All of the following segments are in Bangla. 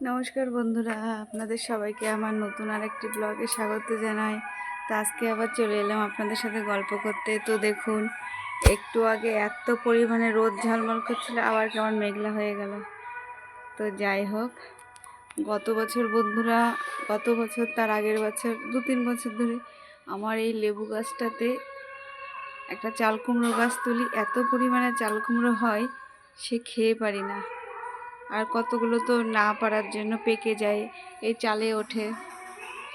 নমস্কার বন্ধুরা, আপনাদের সবাইকে আমার নতুন আরেকটি ব্লগে স্বাগত জানাই। তো আজকে আবার চলে এলাম আপনাদের সাথে গল্প করতে। তো দেখুন, একটু আগে এত পরিমাণে রোদ ঝলমল করছিল, আবার কেমন মেঘলা হয়ে গেল। তো যাই হোক, গত বছর বন্ধুরা, গত বছর, তার আগের বছর, দু তিন বছর ধরে আমার এই লেবু গাছটাতে একটা চাল কুমড়ো গাছ তুলি, এত পরিমাণে চাল কুমড়ো হয়, সে খেয়ে পারি না। আর কতগুলো তো না পারার জন্য পেকে যায়, এই চালে ওঠে।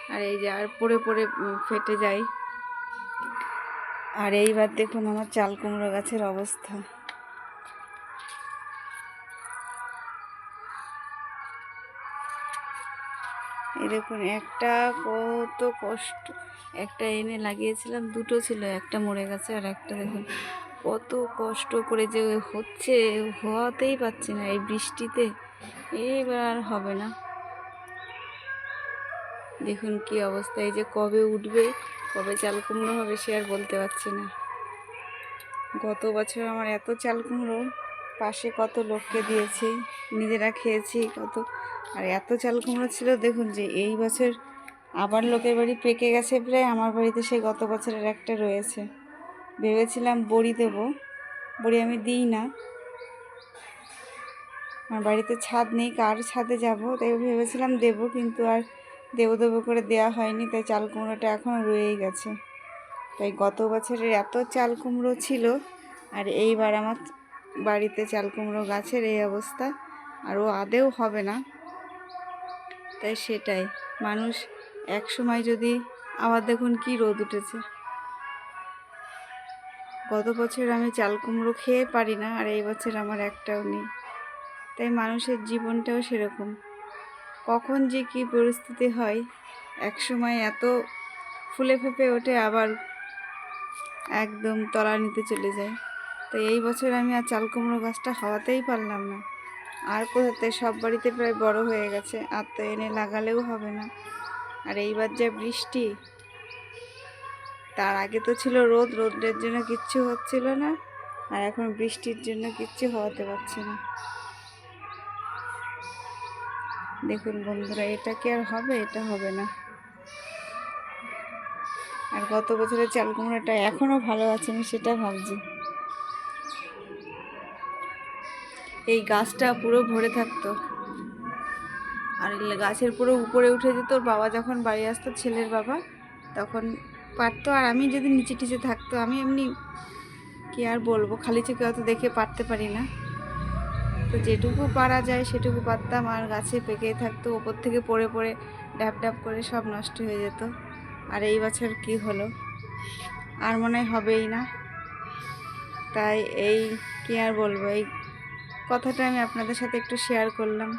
আর এই যে, আর পড়ে পড়ে ফেটে যায়। আর এইবার দেখুন আমার চাল কুমড়ো গাছের অবস্থা। এই দেখুন, একটা কত কষ্ট। একটা এনে লাগিয়েছিলাম, দুটো ছিল, একটা মরে গেছে আর একটা দেখুন। কত কষ্ট করে যে হচ্ছে, হওয়াতেই পাচ্ছি না এই বৃষ্টিতে। এবার আর হবে না। দেখুন কি অবস্থা, এই যে কবে উঠবে, কবে চাল কুমড়ো হবে সে আর বলতে পারছি না। গত বছর আমার এত চাল কুমড়ো, পাশে কত লোককে দিয়েছি, নিজেরা খেয়েছি কত, আর এত চাল কুমড়ো ছিল, দেখুন যে এই বছর আবার লোকের বাড়ি পেকে গেছে প্রায়, আমার বাড়িতে সেই গত বছরের একটা রয়েছে। ভেবেছিলাম বড়ি দেব। বড়ি আমি দিই না। আমার বাড়িতে ছাদ নেই, কার ছাদে যাব? তাই ভেবেছিলাম দেব, কিন্তু আর দেবো দেবো করে দেওয়া হয়নি, তাই চাল কুমড়োটা এখনও রয়েই গেছে। তাই গত বছরের এত চাল কুমড়ো ছিল, আর এইবার আমার বাড়িতে চাল কুমড়ো গাছের এই অবস্থা আর ও আদেও হবে না। তাই সেটাই, মানুষ এক সময় যদি, আবার দেখুন কি রোদ উঠেছে। গত বছর আমি চাল কুমড়ো খেয়ে পারি না, আর এই বছর আমার একটাও নেই। তাই মানুষের জীবনটাও সেরকম। কখন যে কী পরিস্থিতি হয় এক সময় এত ফুলে ফেপে ওঠে, আবার একদম তলা নিতে চলে যায়। তো এই বছর আমি আর চাল কুমড়ো গাছটা হওয়াতেই পারলাম না। আর কোথাতে সব বাড়িতে প্রায় বড় হয়ে গেছে, আর তো এনে লাগালেও হবে না। আর এইবার যা বৃষ্টি তার আগে তো ছিল রোদ, রোদের জন্য কিচ্ছু হচ্ছিল না আর এখন বৃষ্টির জন্য কিচ্ছু হওয়াতে পারছে না। দেখুন বন্ধুরা, এটা কি আর হবে? এটা হবে না। আর গত বছরের চাল কুমড়োটা এখনও ভালো আছে, আমি সেটা ভাবছি। এই গাছটা পুরো ভরে থাকতো। আর গাছের পুরো উপরে উঠে যেত বাবা যখন বাড়ি আসতো, ছেলের বাবা, তখন পারতো, আর আমি যদি নিচে টিচে থাকতো, আমি এমনি কি আর বলব? খালি চোখে অত দেখে পারতে পারি না। তো যেটুকু পারা যায় সেটুকু পারতাম, আর গাছে পেকেই থাকতো, ওপর থেকে পড়ে পড়ে ড্যাপ ড্যাপ করে সব নষ্ট হয়ে যেত। আর এই বছর কি হলো? আর মনে হবেই না। তাই এই কি আর বলব? এই কথাটা আমি আপনাদের সাথে একটু শেয়ার করলাম।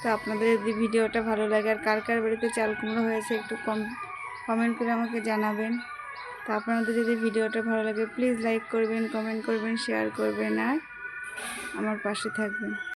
তো আপনাদের যদি ভিডিওটা ভালো লাগে, আর কার কার বাড়িতে চাল কুমড়ো হয়েছে একটু কম কমেন্ট করে আমাকে জানাবেন। তো আপনাদের যদি ভিডিওটা ভালো লাগে প্লিজ লাইক করবেন কমেন্ট করবেন শেয়ার করবেন, আর আমার পাশে থাকবেন।